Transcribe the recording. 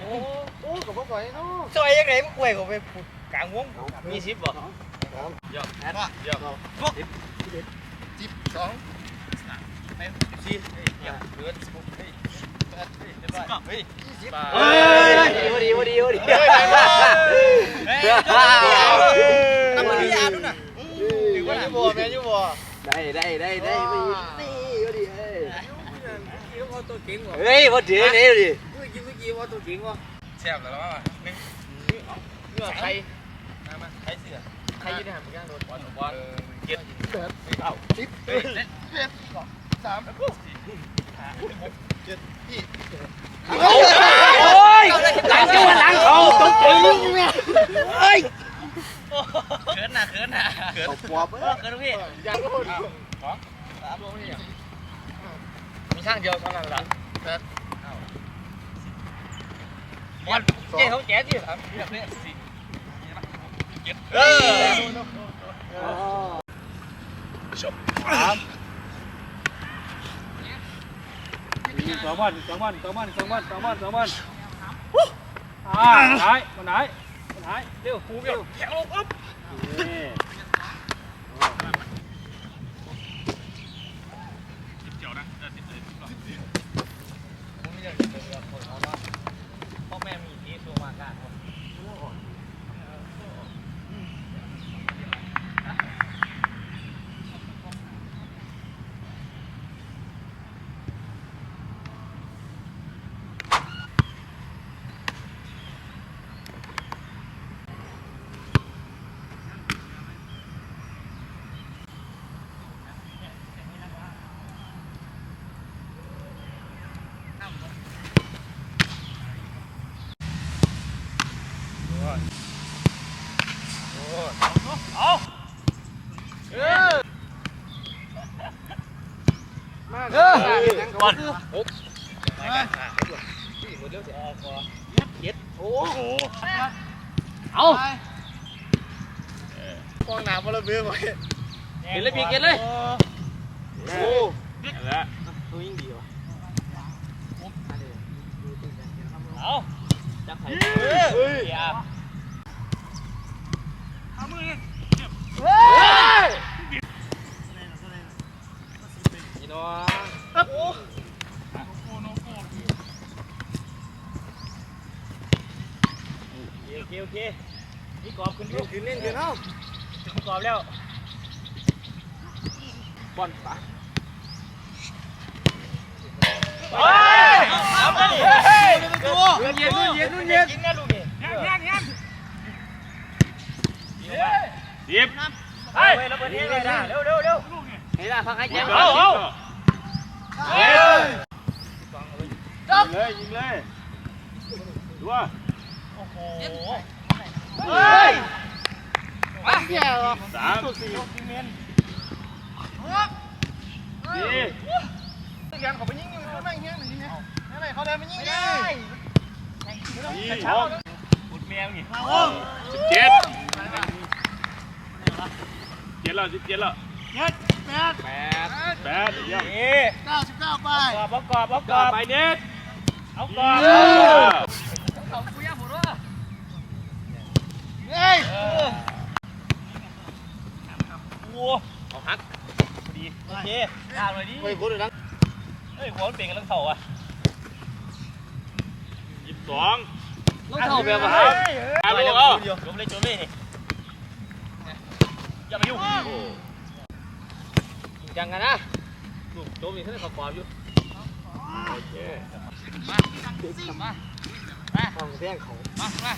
โอ้โอ้กับพ่อปล่อยเนาะซอยยังไงมึงกล้วยเขาไปขุดกลางวงมีสิบบ่เยอะแอดว่าเยอะสิบสองไม่สี่เยอะเหลือสิบหกเฮ้ยแปดเฮ้ยเรียบร้อยเฮ้ยยี่สิบเฮ้ยดีวดีดีดีเฮ้ยทำมันยาด้วยน่ะถือว่ายูบัวแม่ยูบัว ได้ได้ได้ได้ไปนี่วดีเฮ้ย ตัวเก่งว่ะเฮ้ยพอถือนี่ดิเมื่อกี้เมื่อกี้ว่าตัวเก่งว่ะแซ่บแล้วว่าหนึ่งเนื้อไข่มาไข่เสือไข่ยืนในหางย่างโดนบอลบอลเจ็ดแปดเก้าสิบเอ็ดเจ็ดสามสี่ห้าหกเจ็ดพี่โอ้ยหลังจังหวะหลังเขาตรงปืนเนี่ยเฮ้ยเขินน่ะเขินน่ะเขินปอบเขินพี่ยังก็สองสามรวมนี่มี ข้างเดียวเท่านั้นแหละแปดบอลเจ๊เขาแจ๊ดดิครับเรียบเลยสี่เจ็ดเออสองวันสองวันสองวันสองวันสองวันสองวันอ่าหายคนไหนคนไหนเร็วฟูเร็วแถวอ๊บนี่ผ มไม่อยากจะเจอคนเพราะว่าพ่อแม่มีที่สูงมากกัน เออบอลหกหมดเองเสียอกก่อนเจ็ดโอ้โหเอาฟองน้ำมาละเบื้อไว้เห็นเลยพี่เก็ตเลยโอ้นั่นแหละตัวยิ่งดีว่ะเอาจับไข่เฮ้ยอย่า พี่น้อง โอเคโอเคนี่กรอบขึ้นลูกขึ้นเล่นขึ้นเอาถึงกรอบแล้วบอลปะเฮ้ยเอาไปดิเฮ้ยตัวเย็นเย็นเย็นกินนะลูกนี่ยันยันยันเฮ้ยสิบเฮ้ยเราเปิดเองเลยนะเร็วเร็วเร็วเฮ้ยล่ะพักให้ยิแจ้งงเลยเอาเฮ้ยเฮ้ยยิงเลยยิงเลยดูว่า โอ้โหเฮ้ยสามสี่กินเมนดียันเขาไปยิงอยู่เขาไม่ยิงหนึ่งนี่นไหนเขาเดินไปยิงได้สี่หกบุดแมวนี่สิบเจ็ดเจ็ดแล้วสิบเจ็ดแล้วแปดแปดเยี่ยมนี่เก้าสิบเก้าไปกรอบเอากรอบเอากรอบไปเน็ตเอากรอบ เออ เขาคุยกับผมว่าเฮ้ยโอ้เอาฮักดีโอเค ตามเลยดิเฮ้ยกูดูนะเฮ้ยหัวมันเปลี่ยนกันแล้วเข่าอะยี่สิบสองต้องเข้าแบบว่าเอาลูกเอาจมเลยจมเลยอย่ามายุ่งจริงจังกันนะลูกโดมอีกท่านขอบความอยู่โอเคห้องแท่งเขามามา